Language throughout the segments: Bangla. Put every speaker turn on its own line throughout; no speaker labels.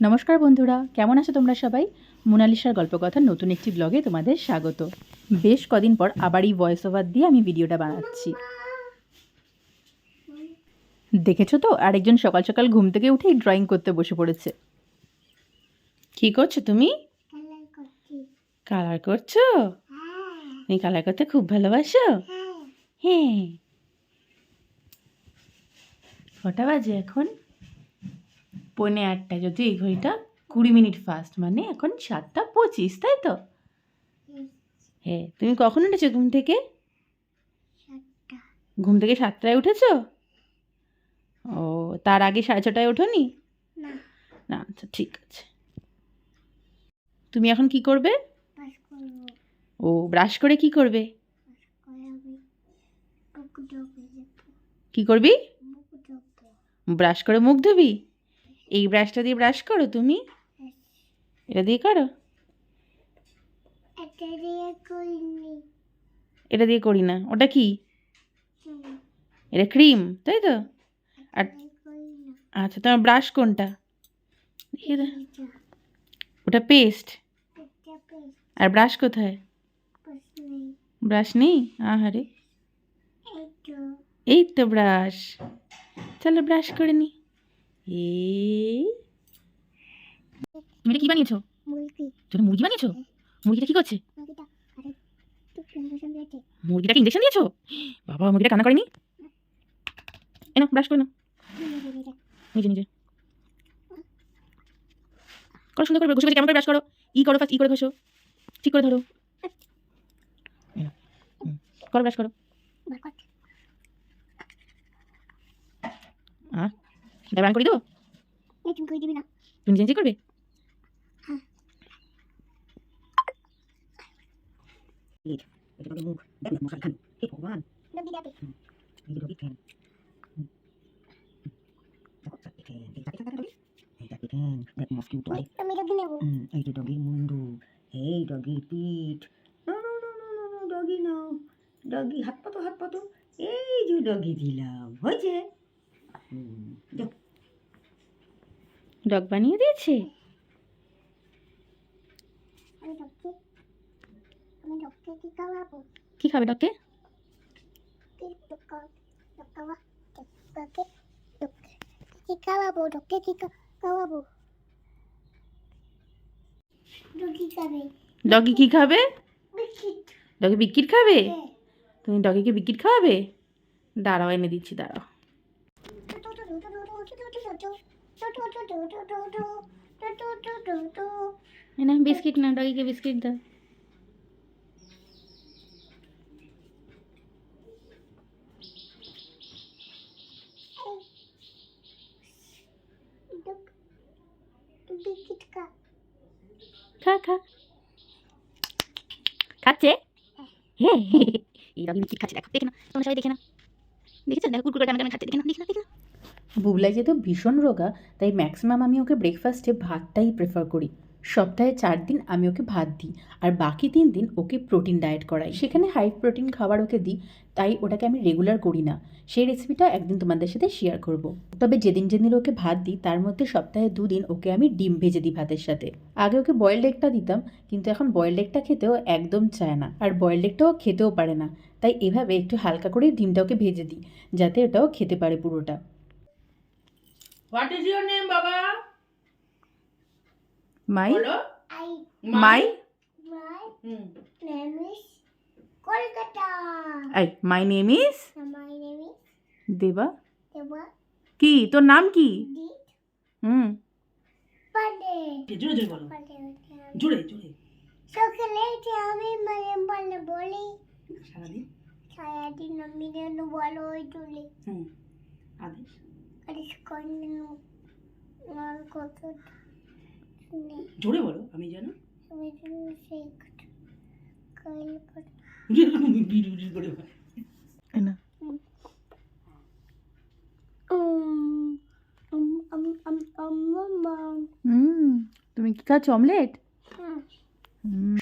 নমস্কার বন্ধুরা, কেমন আছো তোমরা সবাই? মোনালিসার গল্পকথার নতুন একটি ব্লগে তোমাদের স্বাগত। বেশ কদিন পর আবার এই ভয়েস ওভার দিয়ে আমি ভিডিওটা বানাচ্ছি। দেখেছ তো? আরেকজন সকাল সকাল ঘুম থেকে উঠেই ড্রয়িং করতে বসে পড়েছে। কি করছ তুমি?
কালার করছ?
তুমি কালার করতে খুব ভালোবাসো?
হ্যাঁ।
কটা বাজে এখন? পৌনে আটটা যদি এই ঘড়িটা কুড়ি মিনিট ফাস্ট মানে এখন সাতটা পঁচিশ তাই তো? হ্যাঁ তুমি কখন উঠেছো ঘুম থেকে? ঘুম থেকে সাতটায় উঠেছো? ও তার আগে সাড়ে ছটায় ওঠোনি?
না।
না আচ্ছা ঠিক আছে। তুমি এখন কি করবে? ও ব্রাশ করে কি করবে? কি করবি? ব্রাশ করে মুখ ধুবি? এই ব্রাশটা দিয়ে ব্রাশ করো তুমি। এটা দিয়ে করো। এটা দিয়ে করি না। ওটা কি? এটা ক্রিম তাই তো? আর আচ্ছা তোমার ব্রাশ কোনটা? ওটা পেস্ট আর ব্রাশ কোথায়? ব্রাশ নেই। আহারে।
এই তো।
এই তো ব্রাশ চলো ব্রাশ করে নি। এই তুমি এটা কি বানিয়েছো?
মুরগি।
তুমি মুরগি বানিয়েছো? মুরগিটা কি করছে?
মুরগিটা আরে তো ইঞ্জেকশন দিয়েছে।
মুরগিটাকে ইঞ্জেকশন দিয়েছ? বাবা মুরগিটা কান্না করেনি? এনো ব্রাশ করে নাও। নিজে নিজে করো সুন্দর করে ঘষে ঘষে কেমন করে ব্রাশ করো? ই করো ফার্স্ট ই করে ঘষো। ঠিক করে ধরো। করো ব্রাশ করো আর ব্যান করে দেবো
এই তুমি করে দিবি না।
তুমি নিজে নিজে করবে?
হ্যাঁ।
ভগবান এই যে ডগির মুন্ডু এই ডগির পিঠ no no no no no no doggy নাও ডগি হাত পাতো হাত পাতো এই যে ডগি দিলাম হয়েছে? হুম,
ডগ বানিয়ে দিয়েছে
কি
খাবে ডগকে
ডগি
কি খাবে ডগি বিস্কিট খাবে
হ্যাঁ
তুমি ডগিকে বিস্কিট খাওয়াবে দাঁড়াও এনে দিচ্ছি দাঁড়াও না বিস্কিট না, ডগিকে বিস্কিট দাও।
খা
খা। খাচ্ছে? হে এই ডগি বিস্কিট খাচ্ছে, দেখো। দেখে না তোমরা সবাই দেখে না দেখেছ? দেখো কুকুর টানা টানা খাচ্ছে? দেখে না দেখে না দেখে না বুবলাই যেহেতু ভীষণ রোগা, তাই ম্যাক্সিমাম আমি ওকে ব্রেকফাস্টে ভাতটাই প্রেফার করি। সপ্তাহে চার দিন আমি ওকে ভাত দিই, আর বাকি তিন দিন ওকে প্রোটিন ডায়েট করাই। সেখানে হাই প্রোটিন খাবার ওকে দিই, তাই ওটাকে আমি রেগুলার করি না। সেই রেসিপিটা একদিন তোমাদের সাথে শেয়ার করব। তবে যেদিন যেদিন ওকে ভাত দিই, তার মধ্যে সপ্তাহে দুদিন ওকে আমি ডিম ভেজে দিই ভাতের সাথে। আগে ওকে বয়েলড এগটা দিতাম, কিন্তু এখন বয়েলড এগটা খেতেও একদম চায় না। আর বয়েলড এগটাও খেতেও পারে না, তাই এভাবে একটু হালকা করে ডিমটা ওকে ভেজে দিই, যাতে ওটাও খেতে পারে পুরোটা।
What is your name, Baba?
My
Hello?
I
my
my
Hmm.
name is Kolkata.
I my name is
My name is
দেবা
Deva.
কি তোর নাম কি হুম.
জোরে বলো. জোরে
আমি মানে বলে বলি
সারাদিন
সারাদিন আমি যেন বলো ওই তুলি
হুম আদেশ জোরে বলো আমি জানো।
তুমি কি খাচ্ছ অমলেট.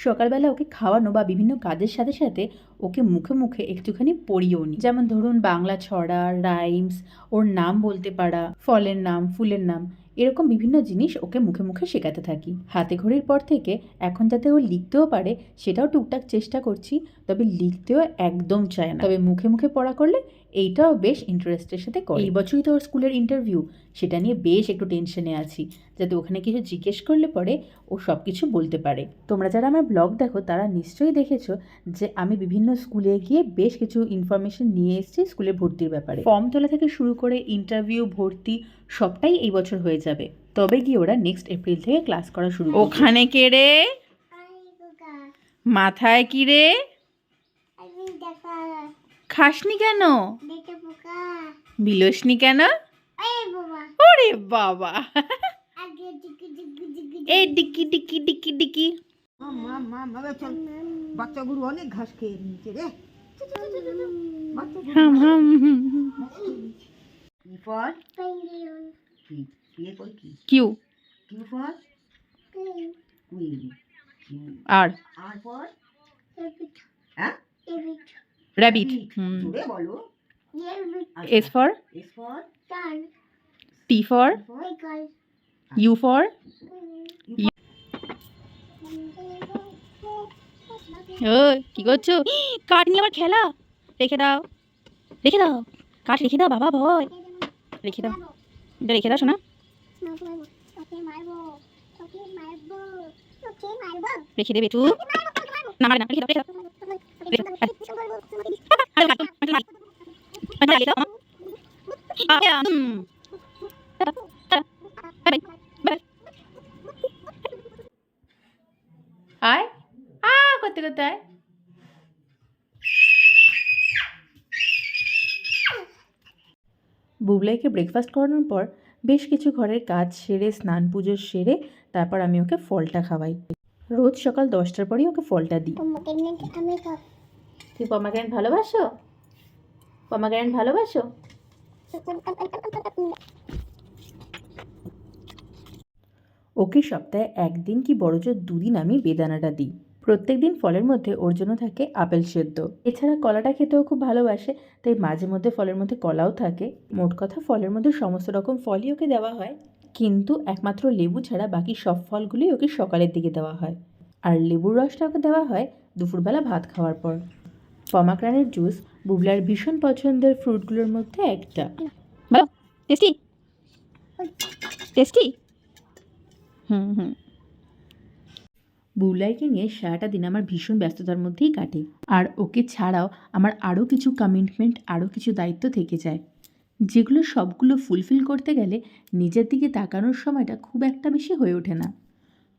সকালবেলা ওকে খাওয়ানো বা বিভিন্ন কাজের সাথে সাথে ওকে মুখে মুখে একটুখানি পড়িয়েও নি। যেমন ধরুন, বাংলা ছড়া রাইমস ওর নাম বলতে পারা, ফলের নাম, ফুলের নাম, এরকম বিভিন্ন জিনিস ওকে মুখে মুখে শেখাতে থাকি। হাতে ঘড়ির পর থেকে এখন যাতে ও লিখতেও পারে, সেটাও টুকটাক চেষ্টা করছি, তবে লিখতেও একদম চায় না। তবে মুখে মুখে পড়া করলে এইটাও বেশ ইন্টারেস্টের সাথে করে। এই বছরই তো ওর স্কুলের ইন্টারভিউ সেটা নিয়ে বেশ একটু টেনশনে আছি যাতে ওখানে কিছু জিজ্ঞেস করলে পরে ও সব কিছু বলতে পারে। তোমরা যারা আমার ব্লগ দেখো তারা নিশ্চয়ই দেখেছ যে আমি বিভিন্ন স্কুলে গিয়ে বেশ কিছু ইনফরমেশন নিয়ে এসেছি স্কুলে ভর্তির ব্যাপারে। ফর্ম তোলা থেকে শুরু করে ইন্টারভিউ ভর্তি সবটাই এই বছর হয়ে যাবে। তবে গিয়ে ওরা নেক্সট এপ্রিল থেকে ক্লাস করা শুরু ওখানে কে রে? মাথায় কি রে? খাসনি কেন? বিলসনি কেন?
বাবা।
ওরে বাবা। এই ডিকি ডিকি ডিকি ডিকি
মা মা মা মা চল। বাচ্চাগুলো অনেক ঘাস খেয়ে নিয়েছে রে।
কিউ। আর।
আর ফর হ্যাঁ?
র্যাবিট
বলো
S for T for
for
U for ও কি করছ? কাঠ নিয়ে আবার খেলা? রেখে দাও। রেখে দাও। কাঠ রেখে দাও বাবা ভয়। রেখে দাও। এটা রেখে দাও শোনা রেখে দেবে একটু। না না রেখে দাও। রেখে দাও আরে মার, মার, মার। মার, মার, রেখে দাও, আমার। আরে, উম। By, by. আয় আ করতে করতে আয় বুবলাইকে ব্রেকফাস্ট করানোর পর বেশ কিছু ঘরের কাজ সেরে স্নান পুজো সেরে তারপর আমি ওকে ফলটা খাওয়াই। রোজ সকাল দশটার পরেই ওকে ফলটা দিই। তুই পমাগ্রেন্ট ভালোবাসো? পমাগ্রেন্ট ভালোবাসো? ওকে সপ্তাহে একদিন কি বড়জোর দুদিন আমি বেদানাটা দিই। প্রত্যেক দিন ফলের মধ্যে ওর জন্য থাকে আপেল সেদ্ধ। এছাড়া কলাটা খেতেও খুব ভালোবাসে, তাই মাঝে মধ্যে ফলের মধ্যে কলাও থাকে। মোট কথা ফলের মধ্যে সমস্ত রকম ফলই ওকে দেওয়া হয়। কিন্তু একমাত্র লেবু ছাড়া বাকি সব ফলগুলোই ওকে সকালের দিকে দেওয়া হয়। আর লেবুর রসটা ওকে দেওয়া হয় দুপুরবেলা ভাত খাওয়ার পর। পমাগ্রানের জুস বুবলার ভীষণ পছন্দের ফ্রুটগুলোর মধ্যে একটা। ভালো টেস্টি টেস্টি হুম হুম। বুবলাইকে নিয়ে সারাটা দিন আমার ভীষণ ব্যস্ততার মধ্যেই কাটে। আর ওকে ছাড়াও আমার আরও কিছু কমিটমেন্ট আরও কিছু দায়িত্ব থেকে যায়। যেগুলো সবগুলো ফুলফিল করতে গেলে নিজের দিকে তাকানোর সময়টা খুব একটা বেশি হয়ে ওঠে না।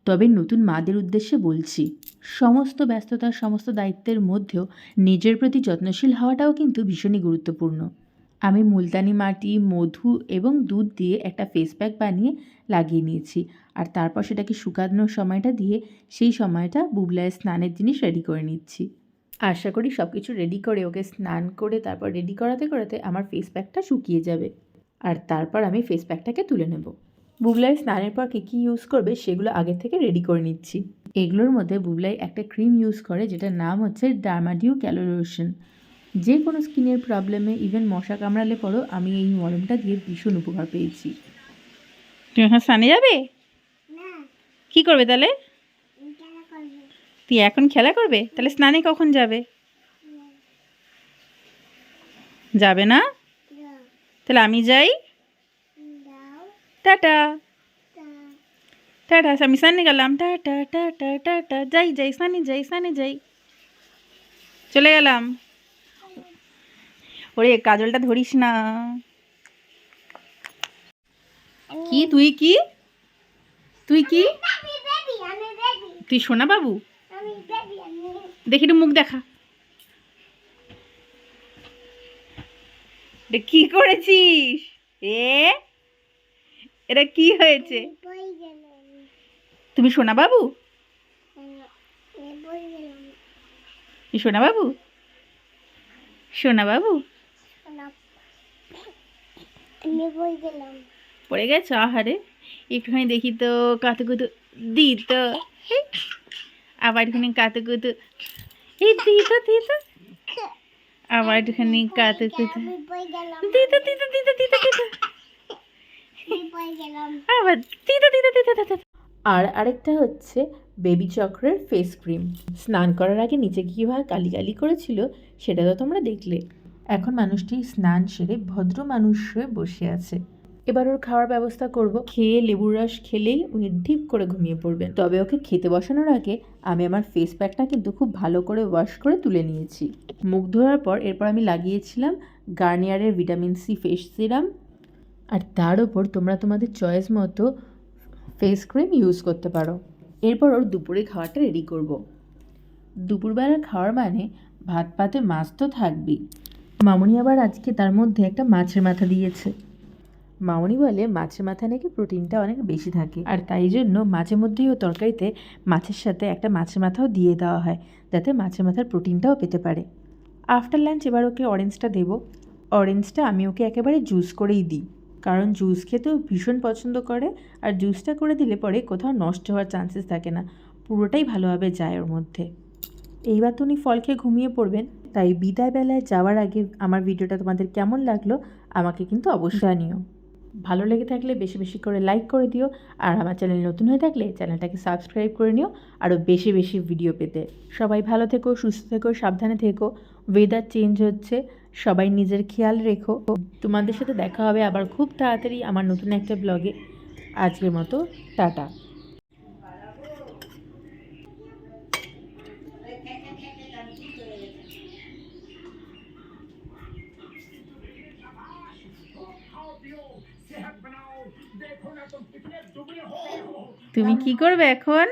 তবে নতুন মাদের উদ্দেশ্যে বলছি, সমস্ত ব্যস্ততার সমস্ত দায়িত্বের মধ্যেও নিজের প্রতি যত্নশীল হওয়াটাও কিন্তু ভীষণই গুরুত্বপূর্ণ। আমি মুলতানি মাটি, মধু এবং দুধ দিয়ে একটা ফেস প্যাক বানিয়ে লাগিয়ে নিয়েছি আর তারপর সেটাকে শুকানোর সময়টা দিয়ে সেই সময়টা বুবলায় স্নানের জিনিস রেডি করে নিচ্ছি। আশা করি সব কিছু রেডি করে ওকে স্নান করে তারপর রেডি করাতে করাতে আমার ফেস প্যাকটা শুকিয়ে যাবে। আর তারপর আমি ফেস প্যাকটাকে তুলে নেব। বুবলাই স্নানের পর কী কী ইউজ করবে সেগুলো আগে থেকে রেডি করে নিচ্ছি। এগুলোর মধ্যে বুবলাই একটা ক্রিম ইউজ করে যেটার নাম হচ্ছে ডার্মাডিউ ক্যালোলোশন যে কোনো স্কিনের প্রবলেমে ইভেন মশা কামড়ালে পরও আমি এই মলমটা দিয়ে ভীষণ উপকার পেয়েছি। তুমি এখন স্নানে যাবে?
না।
কি করবে তাহলে? তুই এখন খেলা করবে? তাহলে স্নানে কখন যাবে? যাবে না। তাহলে আমি যাই? টাটা টাটা আমি স্নানে গেলাম টাটা টাটা টাটা যাই যাই স্নানে যাই স্নানে যাই চলে গেলাম ওরে কাজলটা ধরিস না। কি তুই কি? তুই কি? তুই সোনা বাবু? দেখি একটু মুখ দেখা। কি করেছিস? এ? এটা কি হয়েছে? তুমি সোনা বাবু? সোনা বাবু? সোনা বাবু? পড়ে গেছো? আহারে একটুখানি দেখি তো কাতু কুতু দি তো। আবার একটুখানি কাতু কুতু এই দি তো দি তো। আবার একটুখানি কাতু কুতু
আমি বই গেলাম।
দি তো দি তো দি তো দি তো। আর আরেকটা হচ্ছে বেবি চক্রের ফেস ক্রিম স্নান করার আগে নিচে কীভাবে কালি কালি করেছিল সেটা তো তোমরা দেখলে। এখন মানুষটি স্নান সেরে ভদ্র মানুষ হয়ে বসে আছে। এবার ওর খাওয়ার ব্যবস্থা করব। খেয়ে লেবুর রস খেলেই উনি ঢিপ করে ঘুমিয়ে পড়বেন। তবে ওকে খেতে বসানোর আগে আমি আমার ফেস প্যাকটা কিন্তু খুব ভালো করে ওয়াশ করে তুলে নিয়েছি। মুখ ধোয়ার পর এরপর আমি লাগিয়েছিলাম গার্নিয়ারের ভিটামিন সি ফেস সিরাম আর তার ওপর তোমরা তোমাদের চয়েস মতো ফেস ক্রিম ইউজ করতে পারো। এরপর ওর দুপুরে খাওয়াটা রেডি করব। দুপুরবেলার খাওয়ার মানে ভাত পাতে মাছ তো থাকবেই। মামনি আবার আজকে তার মধ্যে একটা মাছের মাথা দিয়েছে। মামনি বলে মাছের মাথা নাকি প্রোটিনটা অনেক বেশি থাকে। আর তাই জন্য মাঝে মধ্যেই ও তরকারিতে মাছের সাথে একটা মাছের মাথাও দিয়ে দেওয়া হয়, যাতে মাছের মাথার প্রোটিনটাও পেতে পারে। আফটার লাঞ্চ এবার ওকে অরেঞ্জটা দেবো। অরেঞ্জটা আমি ওকে একেবারে জুস করেই দিই। কারণ জুস খেতেও ভীষণ পছন্দ করে, আর জুসটা করে দিলে পরে কোথাও নষ্ট হওয়ার চান্সেস থাকে না। পুরোটাই ভালোভাবে যায় ওর মধ্যে। এইবার তো উনি ফল খেয়ে ঘুমিয়ে পড়বেন, তাই বিদায় বেলায় যাওয়ার আগে আমার ভিডিওটা তোমাদের কেমন লাগল আমাকে কিন্তু অবশ্যই জানিও। ভালো লেগে থাকলে বেশি বেশি করে লাইক করে দিও, আর আমার চ্যানেল নতুন হয়ে থাকলে চ্যানেলটাকে সাবস্ক্রাইব করে নিও, আরও বেশি বেশি ভিডিও পেতে। সবাই ভালো থেকো, সুস্থ থেকো, সাবধানে থেকো। ওয়েদার চেঞ্জ হচ্ছে সবাই নিজের খেয়াল রেখো। তোমাদের সাথে দেখা হবে আবার খুব তাড়াতাড়ি আমার নতুন একটা ব্লগে। আজকের মতো টাটা। তুমি কি করবে এখন?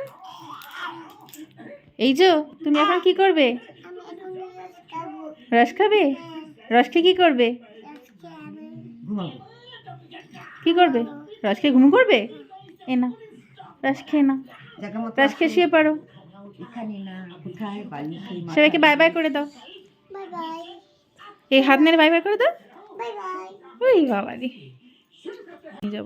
এই যে তুমি এখন কি করবে?
রস খাব?
রস খাবে কি করবে? কি করবে? রস খেয়ে ঘুম করবে? এ না, রস খেয়ে না রস খেয়ে শুয়ে পারো সবাইকে বাই বাই করে দাও। এই হাত নেড়ে বাই বাই করে দাও। ওই বাবা রে যাব।